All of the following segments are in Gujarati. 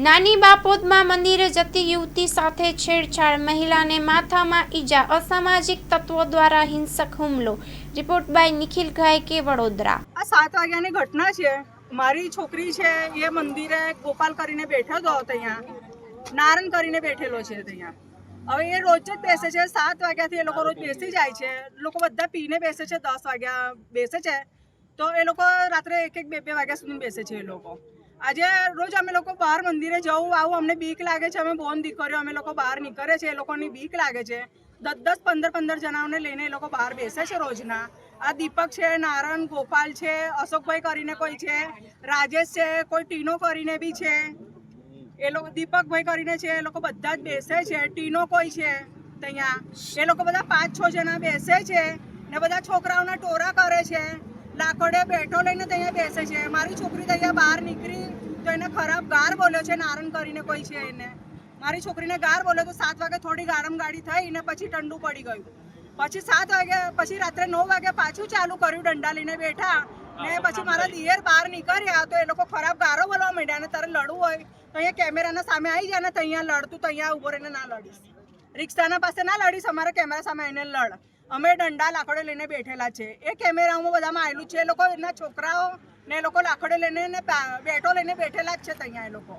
નાની બાપોદમાં મંદિરે જતી યુવતી સાથે છેડછાડ, મહિલાને માથામાં ઈજા, અસામાજિક તત્વો દ્વારા હિંસક હુમલો. Report by Nikhil Gayke Vadodara. આ સાત વાગ્યાની ઘટના છે. મારી છોકરી છે, એ મંદિરે ગોપાલ કરીને બેઠો હતો ત્યાં. નારણ કરીને બેઠેલો છે ત્યાં. હવે એ રોજ જ બેસે છે. સાત વાગ્યાથી એ લોકો રોજ બેસી જાય છે. લોકો બધા પીને બેસે છે. દસ વાગ્યા બેસે છે. તો એ લોકો રાત્રે એક એક બે બે વાગ્યા સુધી બેસે છે એ લોકો. આજે રોજ અમે લોકો બહાર મંદિરે જવું, આવું અમને બીક લાગે છે. અમે બોન દીકરીઓ, અમે લોકો બહાર નીકળે છે, એ લોકોની બીક લાગે છે. દસ દસ, પંદર પંદર જણાઓને લઈને એ લોકો બહાર બેસે છે રોજના. આ દીપક છે નારણ ગોપાલ છે, અશોકભાઈ કરીને કોઈ છે, રાજેશ છે, કોઈ ટીનો કરીને બી છે. એ લોકો, દીપકભાઈ કરીને છે, એ લોકો બધા જ બેસે છે. ટીનો કોઈ છે ત્યાં. એ લોકો બધા પાંચ, છ જણા બેસે છે ને બધા છોકરાઓના ટોરા કરે છે. લાકડે બેઠો લઈને ત્યાં બેસે છે. મારી છોકરી ત્યાં બહાર નીકળી તો એને ખરાબ ગાર બોલ્યો છે નારણ કરીને કોઈ છે એને. મારી છોકરીને ગાર બોલ્યો તો સાત વાગે થોડી ગારમ ગાડી થઈ ને પછી ઠંડુ પડી ગયું. પછી સાત વાગે પછી રાત્રે નવ વાગે પાછું ચાલુ કર્યું દંડા લઈને બેઠા ને પછી મારા દિયર બહાર નીકળ્યા તો એ લોકો ખરાબ ગારો બોલવા માંડ્યા અને તારે લડવું હોય તો અહીંયા કેમેરાના સામે આવી જાય ને તો અહીંયા લડતું તો અહીંયા ઊભો રહીને ના લડીશ. રિક્ષાના પાસે ના લડીશ અમારા કેમેરા સામે આવીને લડ. અમે દંડા લાકડો લઈને બેઠેલા છે. એ કેમેરામાં બધામાં આવેલું છે. એ લોકો એના છોકરાઓ ને એ લોકો લાકડો લઈને બેટો લઈને બેઠેલા જ છે ત્યાં એ લોકો.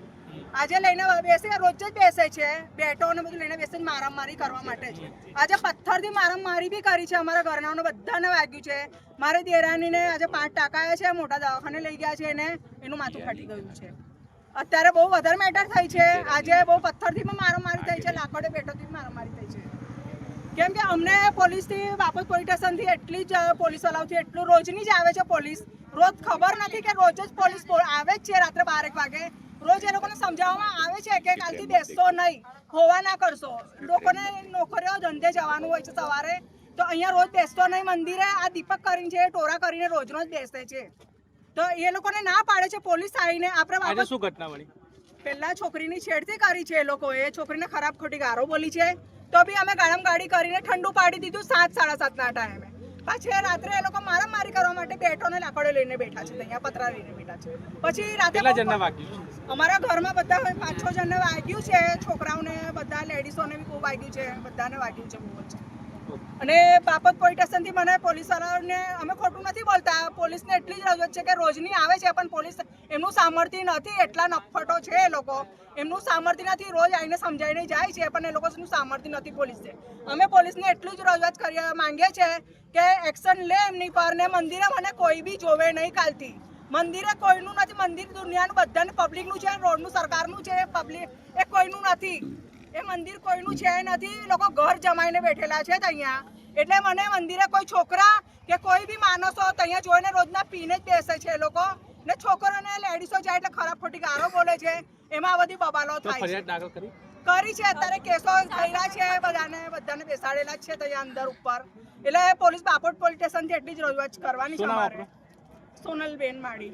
આજે લઈને બેસે, રોજ જ બેસે છે. બેટો ને બધું લઈને બેસીને મારામારી કરવા માટે છે. આજે પથ્થરથી મારામારી બી કરી છે અમારા ઘરનાઓને બધાને વાગ્યું છે. મારી દેરાણીને આજે પાંચ ટાંકા છે, મોટા દવાખાને લઈ ગયા છે એને. એનું માથું ફાટી ગયું છે. અત્યારે બહુ વધારે મેટર થઈ છે. આજે બહુ પથ્થરથી પણ મારામારી થઈ છે, લાકડે બેટોથી મારામારી થઈ છે. કેમ કે અમને પોલીસથી બાપત પોલીસ સ્ટેશનથી એટલી જ પોલીસ વાળાઓથી એટલું રોજની જ આવે છે પોલીસ. રોજ ખબર નથી કે રોજ જ પોલીસ આવે જ છે રાત્રે બારેક વાગે. રોજ એ લોકોને સમજાવવામાં આવે છે કે કાલથી બેસશો નહીં હોવા ના કરશો. લોકોને નોકરીઓ ધંધે જવાનું હોય છે સવારે તો અહીંયા રોજ બેસતો નહીં મંદિરે. આ દીપક કરીને છે ટોરા કરીને રોજનો જ બેસે છે. તો એ લોકોને ના પાડે છે પોલીસ આવીને. આપણે શું ઘટના પહેલા છોકરીની છેડતી કરી છે એ લોકોએ. છોકરીને ખરાબ ખોટી ગારો બોલી છે. તો બી અમે ગરમ ગાડી કરીને ઠંડુ પાડી દીધું સાત સાડા સાતના ટાઈમે. પાછી રાત્રે એ લોકો મારામારી કરવા માટે બેઠો ને લાકડો લઈને બેઠા છે અહીંયા પતરા લઈને બેઠા છે. પછી રાતે? અમારા ઘરમાં બધા પાંચ છ જણને વાગ્યું છે છોકરાઓને બધા લેડીઝોને બી બહુ વાગ્યું છે બધાને વાગ્યું છે બહુ જ. અને બાપત પોલીસ સ્ટેશનથી મને પોલીસવાળાને અમે ખોટું નથી બોલતા. પોલીસને એટલી જ રજૂઆત છે કે રોજની આવે છે, પણ પોલીસ એમનું સામર્થ્ય નથી, એટલા નફટો છે એ લોકો. એમનું સામર્થ્ય નથી, રોજ આવીને સમજાવીને જાય છે, પણ એ લોકોનું સામર્થ્ય નથી પોલીસે અમે પોલીસને એટલું જ રજૂઆત કરી માંગીએ છીએ કે એક્શન લે એમની પર ને મંદિરે મને કોઈ બી જોવે નહીં કાલથી. મંદિરે કોઈનું નથી, મંદિર દુનિયાનું બધાને પબ્લિકનું છે, રોડનું, સરકારનું છે પબ્લિક એ કોઈનું નથી. એ મંદિર કોઈનું છે નથી લોકો ઘર જમાઈને બેઠેલા છે અહીંયા. એટલે મને મંદિરે કોઈ છોકરા કે કોઈ બી માણસો અહીંયા જોઈને રોજના પીને જ બેસે છે લોકો. ને છોકરોને લેડીસો જાય એટલે ખરાબ ખોટી ગારો બોલે છે. એમાં બધી બબાલો થાય છે. કરી? છે અત્યારે કેસો થયેલા છે બધાને બધાને બેસાડેલા છે ત્યાં અંદર ઉપર. એટલે પોલીસ બાપોટ પોલીસ સ્ટેશનથી એટલી જ રજૂઆત કરવાની છે અમારે સોનલબેન માળી.